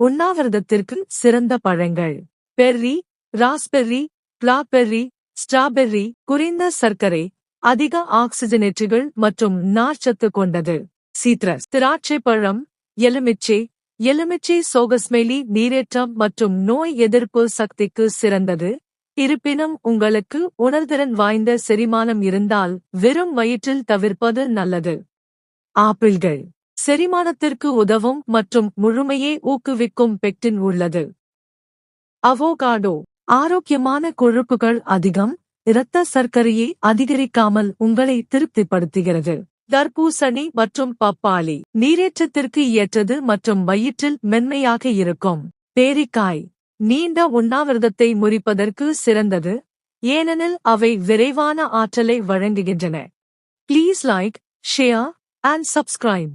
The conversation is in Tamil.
உண்ணாவிரதத்திற்கு சிறந்த பழங்கள். பெர்ரி ராஸ்பெர்ரி பிளாபெர்ரி ஸ்ட்ராபெர்ரி குறைந்த சர்க்கரை அதிக ஆக்சிஜனேற்றுகள் மற்றும் நார்ச்சத்து கொண்டது. சீத்ரஸ் திராட்சை பழம் எலுமிச்சை எலுமிச்சை சோகஸ்மெலி நீரேற்றம் மற்றும் நோய் எதிர்ப்பு சக்திக்கு சிறந்தது. இருப்பினும் உங்களுக்கு உணர்திறன் வாய்ந்த செரிமானம் இருந்தால் வெறும் வயிற்றில் தவிர்ப்பது நல்லது. ஆப்பிள்கள். செரிமானத்திற்கு உதவும் மற்றும் முழுமையை ஊக்குவிக்கும் பெக்டின் உள்ளது. அவோகாடோ. ஆரோக்கியமான கொழுப்புகள் அதிகம் இரத்த சர்க்கரையை அதிகரிக்காமல் உங்களை திருப்திப்படுத்துகிறது. தர்பூசணி மற்றும் பப்பாளி. நீரேற்றத்திற்கு ஏற்றது மற்றும் வயிற்றில் மென்மையாக இருக்கும். பேரிக்காய். நீண்ட உண்ணாவிரதத்தை முறிப்பதற்கு சிறந்தது ஏனெனில் அவை விரைவான ஆற்றலை வழங்குகின்றன. Please like share and subscribe